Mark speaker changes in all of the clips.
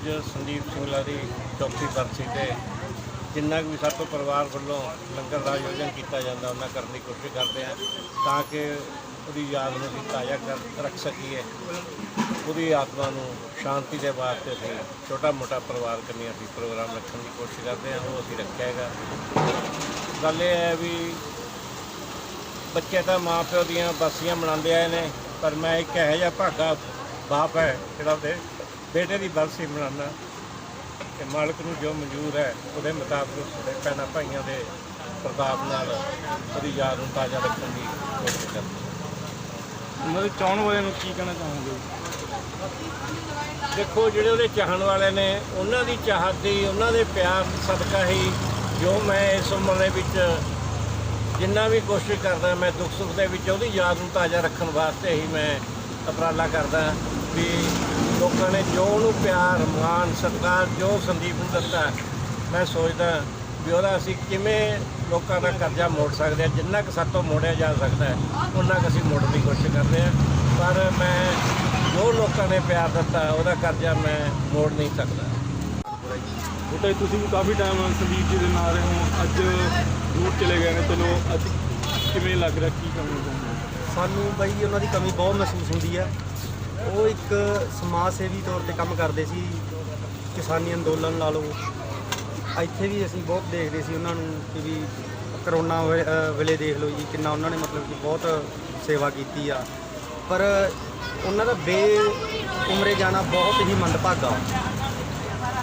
Speaker 1: ਅੱਜ ਸੰਦੀਪ ਸਿੰਘਲਾ ਦੀ ਚੌਥੀ ਬਰਸੀ ਤੇ ਜਿੰਨਾ ਕੁ ਵੀ ਸਾਡੇ ਪਰਿਵਾਰ ਵੱਲੋਂ ਲੰਗਰ ਦਾ ਆਯੋਜਨ ਕੀਤਾ ਜਾਂਦਾ, ਉਹਨਾਂ ਕਰਨ ਦੀ ਕੋਸ਼ਿਸ਼ ਕਰਦੇ ਹਾਂ ਤਾਂ ਕਿ ਉਹਦੀ ਯਾਦ ਨੂੰ ਅਸੀਂ ਤਾਜ਼ਾ ਕਰ, ਰੱਖ ਸਕੀਏ। ਉਹਦੀ ਆਤਮਾ ਨੂੰ ਸ਼ਾਂਤੀ ਦੇ ਵਾਸਤੇ ਅਸੀਂ ਛੋਟਾ ਮੋਟਾ ਪਰਿਵਾਰ ਕਰਨੀ ਅਸੀਂ ਪ੍ਰੋਗਰਾਮ ਰੱਖਣ ਦੀ ਕੋਸ਼ਿਸ਼ ਕਰਦੇ ਹਾਂ, ਉਹ ਅਸੀਂ ਰੱਖਿਆ ਹੈਗਾ। ਗੱਲ ਇਹ ਹੈ ਵੀ ਬੱਚੇ ਤਾਂ ਮਾਂ ਪਿਓ ਦੀਆਂ ਬਰਸੀਆਂ ਮਨਾਉਂਦੇ ਆਏ ਨੇ, ਪਰ ਮੈਂ ਇੱਕ ਇਹੋ ਜਿਹਾ ਭਾਗਾ ਬਾਪ ਹੈ ਜਿਹੜਾ ਉਹਦੇ ਬੇਟੇ ਦੀ ਬਰਸੀ ਮਨਾਉਣਾ ਤੇ ਮਾਲਕ ਨੂੰ ਜੋ ਮਨਜ਼ੂਰ ਹੈ ਉਹਦੇ ਮੁਤਾਬਕ ਸਾਡੇ ਭੈਣਾਂ ਭਾਈਆਂ ਦੇ ਪ੍ਰਤਾਪ ਨਾਲ ਉਹਦੀ ਯਾਦ ਨੂੰ ਤਾਜ਼ਾ ਰੱਖਣ ਦੀ ਕੋਸ਼ਿਸ਼ ਕਰਦੇ ਹਾਂ।
Speaker 2: ਮਤਲਬ ਚਾਹਣ ਵਾਲਿਆਂ ਨੂੰ ਕੀ ਕਹਿਣਾ ਚਾਹੋਗੇ?
Speaker 1: ਦੇਖੋ ਜਿਹੜੇ ਉਹਦੇ ਚਾਹਣ ਵਾਲੇ ਨੇ ਉਹਨਾਂ ਦੀ ਚਾਹਤ ਦੀ ਉਹਨਾਂ ਦੇ ਪਿਆਰ ਸਦਕਾ ਹੀ ਜੋ ਮੈਂ ਇਸ ਉਮਰ ਦੇ ਵਿੱਚ ਜਿੰਨਾ ਵੀ ਕੋਸ਼ਿਸ਼ ਕਰਦਾ ਮੈਂ ਦੁੱਖ ਸੁੱਖ ਦੇ ਵਿੱਚ ਉਹਦੀ ਯਾਦ ਨੂੰ ਤਾਜ਼ਾ ਰੱਖਣ ਵਾਸਤੇ ਹੀ ਮੈਂ ਉਪਰਾਲਾ ਕਰਦਾ। ਵੀ ਲੋਕਾਂ ਨੇ ਜੋ ਉਹਨੂੰ ਪਿਆਰ ਮਾਣ ਸਤਿਕਾਰ ਜੋ ਸੰਦੀਪ ਨੂੰ ਦਿੱਤਾ ਮੈਂ ਸੋਚਦਾ ਵੀ ਉਹਦਾ ਅਸੀਂ ਕਿਵੇਂ ਲੋਕਾਂ ਦਾ ਕਰਜ਼ਾ ਮੋੜ ਸਕਦੇ ਹਾਂ ਜਿੰਨਾ ਕੁ ਸਾਤੋਂ ਮੋੜਿਆ ਜਾ ਸਕਦਾ ਉਹਨਾਂ ਕੁ ਅਸੀਂ ਮੋੜਨ ਦੀ ਕੋਸ਼ਿਸ਼ ਕਰਦੇ ਹਾਂ। ਪਰ ਮੈਂ ਜੋ ਲੋਕਾਂ ਨੇ ਪਿਆਰ ਦਿੱਤਾ ਉਹਦਾ ਕਰਜ਼ਾ ਮੈਂ ਮੋੜ ਨਹੀਂ ਸਕਦਾ।
Speaker 2: ਬੇਟਾ ਤੁਸੀਂ ਵੀ ਕਾਫੀ ਟਾਈਮ ਸੰਦੀਪ ਜੀ ਦੇ ਨਾਲ ਰਹੇ ਹੋ। ਅੱਜ ਦੂਰ ਚਲੇ ਗਏ ਨੇ ਚਲੋ ਅੱਜ ਕਿਵੇਂ ਲੱਗ ਰਿਹਾ ਕੀ ਕਰਨਾ ਚਾਹੁੰਦੇ
Speaker 3: ਸਾਨੂੰ ਬਾਈ ਉਹਨਾਂ ਦੀ ਕਮੀ ਬਹੁਤ ਮਹਿਸੂਸ ਹੁੰਦੀ ਹੈ। ਉਹ ਇੱਕ ਸਮਾਜ ਸੇਵੀ ਤੌਰ ਤੇ ਕੰਮ ਕਰਦੇ ਸੀ, ਕਿਸਾਨੀ ਅੰਦੋਲਨ ਲਾ ਲਓ। ਇੱਥੇ ਵੀ ਅਸੀਂ ਬਹੁਤ ਦੇਖਦੇ ਸੀ ਉਹਨਾਂ ਨੂੰ ਕਿ ਵੀ ਕਰੋਨਾ ਵੇ- ਅਹ, ਵੇਲੇ ਦੇਖ ਲਓ ਜੀ, ਕਿੰਨਾ ਉਹਨਾਂ ਨੇ ਮਤਲਬ ਕਿ ਬਹੁਤ ਸੇਵਾ ਕੀਤੀ ਆ। ਪਰ ਉਹਨਾਂ ਦਾ ਬੇ ਉਮਰੇ ਜਾਣਾ ਬਹੁਤ ਹੀ ਮੰਦਭਾਗਾ।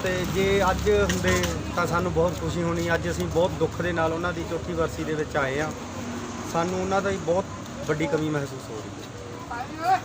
Speaker 3: ਤੇ ਜੇ ਅੱਜ ਹੁੰਦੇ ਤਾਂ ਸਾਨੂੰ ਬਹੁਤ ਖੁਸ਼ੀ ਹੋਣੀ, ਅੱਜ ਅਸੀਂ ਬਹੁਤ ਦੁੱਖ ਦੇ ਨਾਲ ਉਹਨਾਂ ਦੀ ਚੌਥੀ ਵਰਸੀ ਦੇ ਵਿੱਚ ਆਏ ਆ ਸਾਨੂੰ ਉਹਨਾਂ ਦਾ ਹੀ ਬਹੁਤ ਵੱਡੀ ਕਮੀ ਮਹਿਸੂਸ ਹੋ ਰਹੀ ਹੈ।